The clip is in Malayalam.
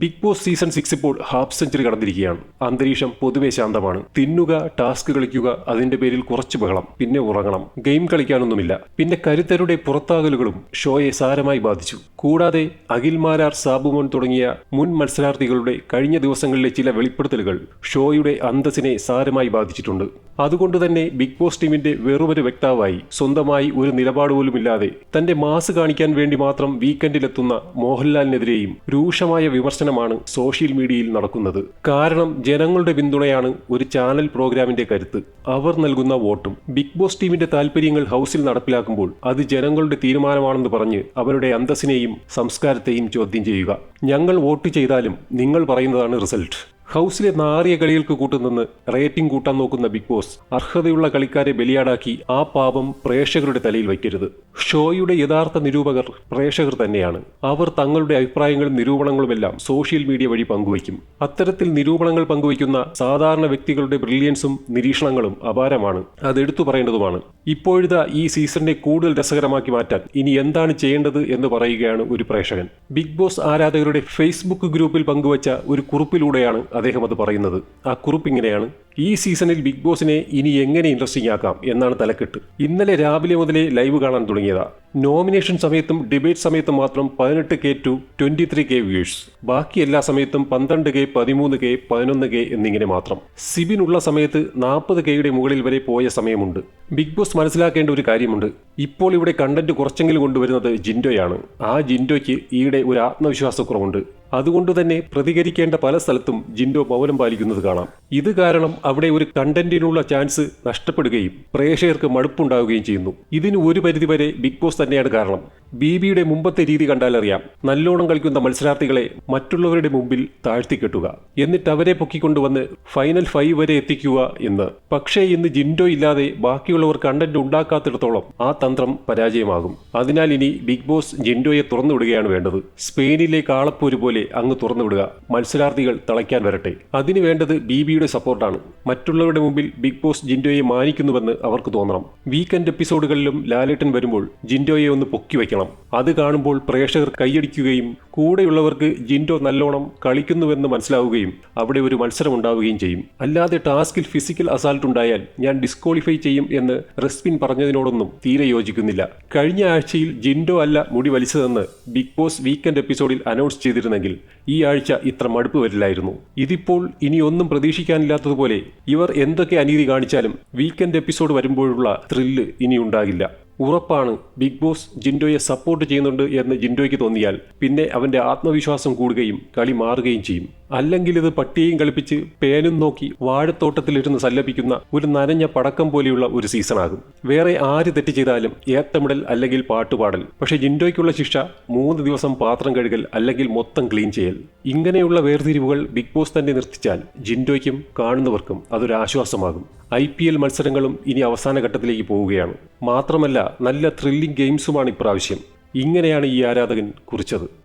ബിഗ് ബോസ് സീസൺ സിക്സ് ഇപ്പോൾ ഹാഫ് സെഞ്ചുറി കടന്നിരിക്കുകയാണ്. അന്തരീക്ഷം പൊതുവെ ശാന്തമാണ്. തിന്നുക ടാസ്ക് കളിക്കുക അതിന്റെ പേരിൽ കുറച്ച് ബഹളം പിന്നെ ഉറങ്ങണം ഗെയിം കളിക്കാനൊന്നുമില്ല. പിന്നെ കരുത്തരുടെ പുറത്താകലുകളും ഷോയെ സാരമായി ബാധിച്ചു. കൂടാതെ അഖിൽ മാരാർ സാബുമോൻ തുടങ്ങിയ മുൻ മത്സരാർത്ഥികളുടെ കഴിഞ്ഞ ദിവസങ്ങളിലെ ചില വെളിപ്പെടുത്തലുകൾ ഷോയുടെ അന്തസ്സിനെ സാരമായി ബാധിച്ചിട്ടുണ്ട്. അതുകൊണ്ട് തന്നെ ബിഗ് ബോസ് ടീമിന്റെ വെറുമൊരു വ്യക്താവായി സ്വന്തമായി ഒരു നിലപാട് പോലുമില്ലാതെ തന്റെ മാസ് കാണിക്കാൻ വേണ്ടി മാത്രം വീക്കെൻഡിലെത്തുന്ന മോഹൻലാലിനെതിരെയും രൂക്ഷമായ വിമർശനമാണ് സോഷ്യൽ മീഡിയയിൽ നടക്കുന്നത്. കാരണം ജനങ്ങളുടെ പിന്തുണയാണ് ഒരു ചാനൽ പ്രോഗ്രാമിന്റെ കരുത്ത്. അവർ നൽകുന്ന വോട്ടും ബിഗ് ബോസ് ടീമിന്റെ താല്പര്യങ്ങൾ ഹൗസിൽ നടപ്പിലാക്കുമ്പോൾ അത് ജനങ്ങളുടെ തീരുമാനമാണെന്ന് പറഞ്ഞ് അവരുടെ അന്തസ്സിനെയും സംസ്കാരത്തെയും ചോദ്യം ചെയ്യുക. ഞങ്ങൾ വോട്ട് ചെയ്താലും നിങ്ങൾ പറയുന്നതാണ് റിസൾട്ട്. ഹൗസിലെ നാറിയ കളികൾക്ക് കൂട്ടുനിന്ന് റേറ്റിംഗ് കൂട്ടാൻ നോക്കുന്ന ബിഗ് ബോസ് അർഹതയുള്ള കളിക്കാരെ ബലിയാടാക്കി ആ പാപം പ്രേക്ഷകരുടെ തലയിൽ വയ്ക്കരുത്. ഷോയുടെ യഥാർത്ഥ നിരൂപകർ പ്രേക്ഷകർ തന്നെയാണ്. അവർ തങ്ങളുടെ അഭിപ്രായങ്ങളും നിരൂപണങ്ങളുമെല്ലാം സോഷ്യൽ മീഡിയ വഴി പങ്കുവയ്ക്കും. അത്തരത്തിൽ നിരൂപണങ്ങൾ പങ്കുവയ്ക്കുന്ന സാധാരണ വ്യക്തികളുടെ ബ്രില്യൻസും നിരീക്ഷണങ്ങളും അപാരമാണ്. അത് എടുത്തു പറയേണ്ടതുമാണ്. ഇപ്പോഴത്തെ ഈ സീസണിനെ കൂടുതൽ രസകരമാക്കി മാറ്റാൻ ഇനി എന്താണ് ചെയ്യേണ്ടത് എന്ന് പറയുകയാണ് ഒരു പ്രേക്ഷകൻ. ബിഗ് ബോസ് ആരാധകരുടെ ഫേസ്ബുക്ക് ഗ്രൂപ്പിൽ പങ്കുവച്ച ഒരു കുറിപ്പിലൂടെയാണ് അദ്ദേഹം അത് പറയുന്നത്. ആ കുറിപ്പ് ഇങ്ങനെയാണ്. ഈ സീസണിൽ ബിഗ് ബോസിനെ ഇനി എങ്ങനെ ഇൻട്രസ്റ്റിംഗ് ആക്കാം എന്നാണ് തലക്കെട്ട്. ഇന്നലെ രാവിലെ മുതലേ ലൈവ് കാണാൻ തുടങ്ങിയതാ. നോമിനേഷൻ സമയത്തും ഡിബേറ്റ് സമയത്തും മാത്രം പതിനെട്ട് K two twenty three K views ബാക്കി എല്ലാ സമയത്തും പന്ത്രണ്ട് കെ പതിമൂന്ന് കെ പതിനൊന്ന് കെ എന്നിങ്ങനെ മാത്രം. സിബിനുള്ള സമയത്ത് നാൽപ്പത് കെയുടെ മുകളിൽ വരെ പോയ സമയമുണ്ട്. ബിഗ് ബോസ് മനസ്സിലാക്കേണ്ട ഒരു കാര്യമുണ്ട്. ഇപ്പോൾ ഇവിടെ കണ്ടന്റ് കുറച്ചെങ്കിലും കൊണ്ടുവരുന്നത് ജിൻഡോയാണ്. ആ ജിൻഡോയ്ക്ക് ഈയിടെ ഒരു ആത്മവിശ്വാസക്കുറവുണ്ട്. അതുകൊണ്ട് തന്നെ പ്രതികരിക്കേണ്ട പല സ്ഥലത്തും ജിൻഡോ മൗനം പാലിക്കുന്നത് കാണാം. ഇത് കാരണം അവിടെ ഒരു കണ്ടന്റിനുള്ള ചാൻസ് നഷ്ടപ്പെടുകയും പ്രേക്ഷകർക്ക് മടുപ്പുണ്ടാവുകയും ചെയ്യുന്നു. ഇതിന് ഒരു പരിധിവരെ ബിഗ് ബോസ് തന്നെയാണ് കാരണം. ബിബിയുടെ മുമ്പത്തെ രീതി കണ്ടാലറിയാം നല്ലോണം കളിക്കുന്ന മത്സരാർത്ഥികളെ മറ്റുള്ളവരുടെ മുമ്പിൽ താഴ്ത്തിക്കെട്ടുക. എന്നിട്ട് അവരെ പൊക്കിക്കൊണ്ടുവന്ന് ഫൈനൽ ഫൈവ് വരെ എത്തിക്കുക എന്ന്. പക്ഷേ ഇന്ന് ജിൻഡോ ഇല്ലാതെ ബാക്കിയുള്ളവർ കണ്ടന്റ് ഉണ്ടാക്കാത്തിടത്തോളം ആ തന്ത്രം പരാജയമാകും. അതിനാൽ ഇനി ബിഗ് ബോസ് ജിൻഡോയെ തുറന്നുവിടുകയാണ് വേണ്ടത്. സ്പെയിനിലെ കാളപ്പൂര് പോലെ അങ്ങ് തുറന്നു വിടുക. മത്സരാർത്ഥികൾ തളയ്ക്കാൻ വരട്ടെ. അതിന് വേണ്ടത് ബിബിയുടെ സപ്പോർട്ടാണ്. മറ്റുള്ളവരുടെ മുമ്പിൽ ബിഗ് ബോസ് ജിൻഡോയെ മാനിക്കുന്നുവെന്ന് അവർക്ക് തോന്നണം. വീക്കെൻഡ് എപ്പിസോഡുകളിലും ലാലേട്ടൻ വരുമ്പോൾ ജിൻഡോയെ ഒന്ന് പൊക്കി വയ്ക്കണം. അത് കാണുമ്പോൾ പ്രേക്ഷകർ കൈയടിക്കുകയും കൂടെയുള്ളവർക്ക് ജിൻഡോ നല്ലോണം കളിക്കുന്നുവെന്ന് മനസ്സിലാവുകയും അവിടെ ഒരു മത്സരം ഉണ്ടാവുകയും ചെയ്യും. അല്ലാതെ ടാസ്കിൽ ഫിസിക്കൽ അസാൾട്ട് ഉണ്ടായാൽ ഞാൻ ഡിസ്ക്വാളിഫൈ ചെയ്യും എന്ന് റെസ്പിൻ പറഞ്ഞതിനോടൊന്നും തീരെ യോജിക്കുന്നില്ല. കഴിഞ്ഞ ആഴ്ചയിൽ ജിൻഡോ അല്ല മുടി വലിച്ചതെന്ന് ബിഗ് ബോസ് വീക്കെൻഡ് എപ്പിസോഡിൽ അനൗൺസ് ചെയ്തിരുന്നെങ്കിൽ ഈ ആഴ്ച ഇത്ര മടുപ്പ് വരില്ലായിരുന്നു. ഇതിപ്പോൾ ഇനി ഒന്നും പ്രതീക്ഷിക്കാനില്ലാത്തതുപോലെ ഇവർ എന്തൊക്കെ അനീതി കാണിച്ചാലും വീക്കെൻഡ് എപ്പിസോഡ് വരുമ്പോഴുള്ള ത്രില്ല് ഇനി ഉണ്ടാകില്ല. ഉറപ്പാണ് ബിഗ് ബോസ് ജിൻഡോയെ സപ്പോർട്ട് ചെയ്യുന്നുണ്ട് എന്ന് ജിൻഡോയ്ക്ക് തോന്നിയാൽ പിന്നെ അവന്റെ ആത്മവിശ്വാസം കൂടുകയും കളി മാറുകയും ചെയ്യും. അല്ലെങ്കിൽ ഇത് പട്ടിയും കളിപ്പിച്ച് പേനും നോക്കി വാഴത്തോട്ടത്തിലിരുന്ന് സല്ലപിക്കുന്ന ഒരു നനഞ്ഞ പടക്കം പോലെയുള്ള ഒരു സീസണാകും. വേറെ ആര് തെറ്റ് ചെയ്താലും ഏത്തമിടൽ അല്ലെങ്കിൽ പാട്ടുപാടൽ. പക്ഷേ ജിൻഡോയ്ക്കുള്ള ശിക്ഷ മൂന്ന് ദിവസം പാത്രം കഴുകൽ അല്ലെങ്കിൽ മൊത്തം ക്ലീൻ ചെയ്യൽ. ഇങ്ങനെയുള്ള വേർതിരിവുകൾ ബിഗ് ബോസ് തന്നെ നിർത്തിച്ചാൽ ജിൻഡോയ്ക്കും കാണുന്നവർക്കും അതൊരു ആശ്വാസമാകും. ഐ പി എൽ മത്സരങ്ങളും ഇനി അവസാന ഘട്ടത്തിലേക്ക് പോവുകയാണ്. മാത്രമല്ല നല്ല ത്രില്ലിംഗ് ഗെയിംസുമാണ് ഇപ്രാവശ്യം. ഇങ്ങനെയാണ് ഈ ആരാധകൻ കുറിച്ചത്.